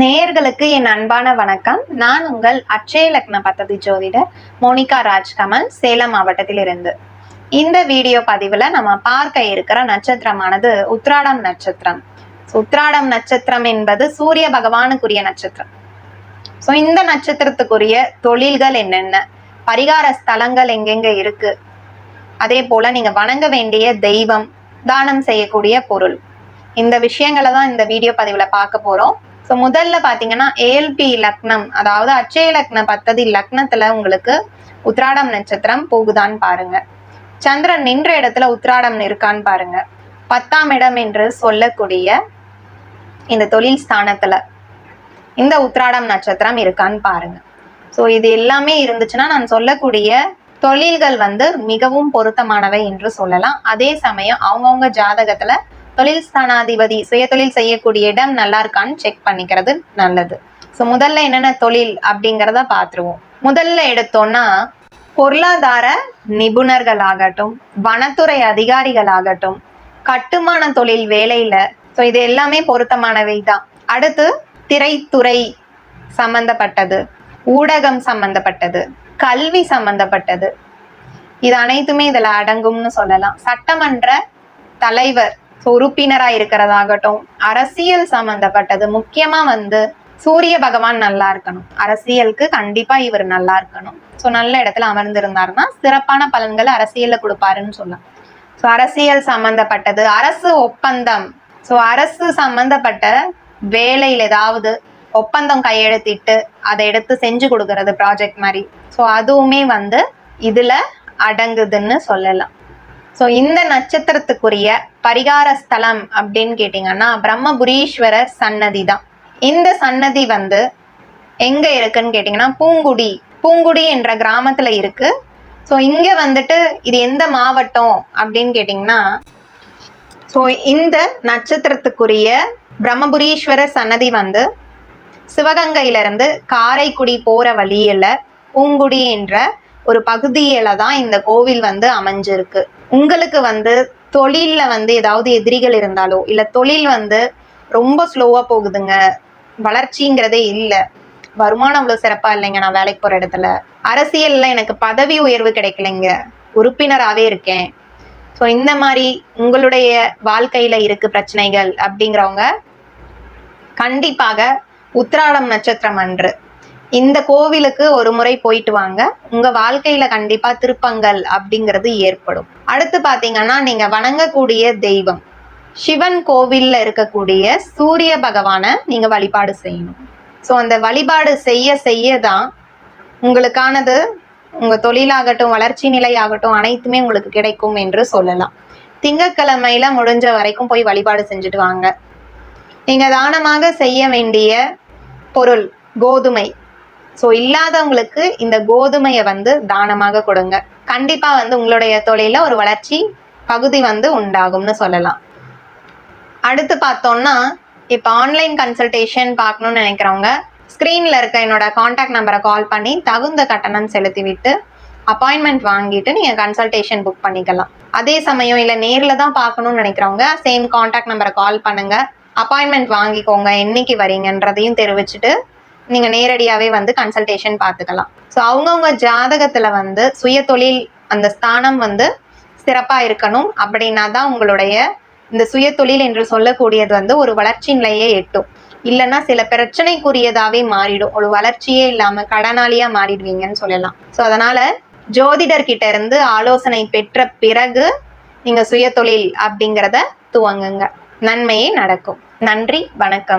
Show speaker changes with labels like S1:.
S1: நேயர்களுக்கு என் அன்பான வணக்கம். நான் உங்கள் அட்சய லக்ன பத்ததி ஜோதிடர் மோனிகா ராஜ்கமல் சேலம் மாவட்டத்தில் இருந்து இந்த வீடியோ பதிவில் நம்ம பார்க்க இருக்கிற நட்சத்திரமானது உத்ராடம் நட்சத்திரம். உத்ராடம் நட்சத்திரம் என்பது சூரிய பகவானுக்குரிய நட்சத்திரம். ஸோ இந்த நட்சத்திரத்துக்குரிய தொழில்கள் என்னென்ன? பரிகார ஸ்தலங்கள் எங்கெங்க இருக்கு? அதே போல நீங்க வணங்க வேண்டிய தெய்வம் தானம் செய்யக்கூடிய பொருள். இந்த விஷயங்களை தான் இந்த வீடியோ பதிவுல பார்க்க போறோம். ஸோ முதல்ல பார்த்தீங்கன்னா ஏல்பி லக்னம் அதாவது அச்சய லக்ன பத்ததி லக்னத்துல உங்களுக்கு உத்ராடம் நட்சத்திரம் போகுதான்னு பாருங்க. சந்திரன் நின்ற இடத்துல உத்ராடம் இருக்கான்னு பாருங்க. பத்தாம் இடம் என்று சொல்லக்கூடிய இந்த தொழில் ஸ்தானத்துல இந்த உத்ராடம் நட்சத்திரம் இருக்கான்னு பாருங்க. ஸோ இது எல்லாமே இருந்துச்சுன்னா நான் சொல்லக்கூடிய தொழில்கள் வந்து மிகவும் பொருத்தமானவை என்று சொல்லலாம். அதே சமயம் அவங்கவுங்க ஜாதகத்துல தொழில் ஸ்தானாதிபதி சுயதொழில் செய்யக்கூடிய இடம் நல்லா இருக்கான்னு செக் பண்ணிக்கிறது நல்லது. ஸோ முதல்ல என்னென்ன தொழில் அப்படிங்கிறத பார்த்துருவோம் முதல்ல எடுத்தோம்னா பொருளாதார நிபுணர்களாகட்டும் வனத்துறை அதிகாரிகளாகட்டும் கட்டுமான தொழில் வேலையில ஸோ இது எல்லாமே பொருத்தமானவை தான். அடுத்து திரைத்துறை சம்பந்தப்பட்டது ஊடகம் சம்பந்தப்பட்டது கல்வி சம்பந்தப்பட்டது. இது அனைத்துமே இதில் அடங்கும்னு சொல்லலாம். சட்டமன்ற தலைவர் ஸோ உறுப்பினராக இருக்கிறதாகட்டும் அரசியல் சம்மந்தப்பட்டது முக்கியமாக வந்து சூரிய பகவான் நல்லா இருக்கணும். அரசியலுக்கு கண்டிப்பா இவர் நல்லா இருக்கணும். ஸோ நல்ல இடத்துல அமர்ந்திருந்தாருன்னா சிறப்பான பலன்களை அரசியல்ல கொடுப்பாருன்னு சொல்லலாம். ஸோ அரசியல் சம்பந்தப்பட்டது அரசு ஒப்பந்தம். ஸோ அரசு சம்பந்தப்பட்ட வேலையில் ஏதாவது ஒப்பந்தம் கையெழுத்திட்டு அதை எடுத்து செஞ்சு கொடுக்கறது ப்ராஜெக்ட் மாதிரி. ஸோ அதுவுமே வந்து இதில் அடங்குதுன்னு சொல்லலாம். ஸோ இந்த நட்சத்திரத்துக்குரிய பரிகார ஸ்தலம் அப்படின்னு கேட்டிங்கன்னா பிரம்மபுரீஸ்வரர் சன்னதி தான். இந்த சன்னதி வந்து எங்கே இருக்குன்னு கேட்டிங்கன்னா பூங்குடி பூங்குடி என்ற கிராமத்தில் இருக்கு. ஸோ இங்கே வந்துட்டு இது எந்த மாவட்டம் அப்படின்னு கேட்டிங்கன்னா ஸோ இந்த நட்சத்திரத்துக்குரிய பிரம்மபுரீஸ்வரர் சன்னதி வந்து சிவகங்கையிலிருந்து காரைக்குடி போகிற வழியில் பூங்குடி என்ற ஒரு பகுதியில தான் இந்த கோவில் வந்து அமைஞ்சிருக்கு. உங்களுக்கு வந்து தொழிலில் வந்து ஏதாவது எதிரிகள் இருந்தாலோ இல்லை தொழில் வந்து ரொம்ப ஸ்லோவாக போகுதுங்க. வளர்ச்சிங்கிறதே இல்லை. வருமானம் அவ்வளோ சிறப்பாக இல்லைங்க நான் வேலைக்கு போகிற இடத்துல. அரசியலில் எனக்கு பதவி உயர்வு கிடைக்கலைங்க. உறுப்பினராகவே இருக்கேன். ஸோ இந்த மாதிரி உங்களுடைய வாழ்க்கையில் இருக்குது பிரச்சனைகள் அப்படிங்கிறவங்க கண்டிப்பாக உத்திராடம் நட்சத்திரம் அன்று இந்த கோவிலுக்கு ஒரு முறை போயிட்டு வாங்க. உங்க வாழ்க்கையில கண்டிப்பா திருப்பங்கள் அப்படிங்கிறது ஏற்படும். அடுத்து பாத்தீங்கன்னா நீங்க வணங்கக்கூடிய தெய்வம். சிவன் கோவில்ல இருக்கக்கூடிய சூரிய பகவானை நீங்க வழிபாடு செய்யணும். ஸோ அந்த வழிபாடு செய்ய செய்ய தான் உங்களுக்கானது உங்க தொழிலாகட்டும் வளர்ச்சி நிலையாகட்டும் அனைத்துமே உங்களுக்கு கிடைக்கும் என்று சொல்லலாம். திங்கக்கிழமையில முடிஞ்ச வரைக்கும் போய் வழிபாடு செஞ்சுட்டு வாங்க. நீங்க தானமாக செய்ய வேண்டிய பொருள் கோதுமை. ஸோ இல்லாதவங்களுக்கு இந்த கோதுமையை வந்து தானமாக கொடுங்க. கண்டிப்பா வந்து உங்களுடைய தொழில ஒரு வளர்ச்சி பகுதி வந்து உண்டாகும்னு சொல்லலாம். அடுத்து பார்த்தோம்னா இப்போ ஆன்லைன் கன்சல்டேஷன் பார்க்கணும்னு நினைக்கிறவங்க ஸ்க்ரீனில் இருக்க என்னோட காண்டாக்ட் நம்பரை கால் பண்ணி தகுந்த கட்டணம் செலுத்தி விட்டு அப்பாயின்மெண்ட் வாங்கிட்டு நீங்கள் கன்சல்டேஷன் புக் பண்ணிக்கலாம். அதே சமயம் இல்லை நேரில் தான் பார்க்கணும்னு நினைக்கிறவங்க சேம் காண்டாக்ட் நம்பரை கால் பண்ணுங்கள் அப்பாயின்மெண்ட் வாங்கிக்கோங்க என்னைக்கு வரீங்கன்றதையும் தெரிவிச்சுட்டு நீங்கள் நேரடியாகவே வந்து கன்சல்டேஷன் பார்த்துக்கலாம். ஸோ அவங்கவுங்க ஜாதகத்தில் வந்து சுய தொழில் அந்த ஸ்தானம் வந்து சிறப்பாக இருக்கணும் அப்படின்னா தான் உங்களுடைய இந்த சுய தொழில் என்று சொல்லக்கூடியது வந்து ஒரு வளர்ச்சி நிலையை எட்டும். இல்லைன்னா சில பிரச்சனைக்குரியதாவே மாறிடும். ஒரு வளர்ச்சியே இல்லாம கடனாளியா மாறிடுவீங்கன்னு சொல்லலாம். ஸோ அதனால ஜோதிடர்கிட்ட இருந்து ஆலோசனை பெற்ற பிறகு நீங்க சுய தொழில் அப்படிங்கிறத துவங்குங்க. நன்மையே நடக்கும். நன்றி வணக்கம்.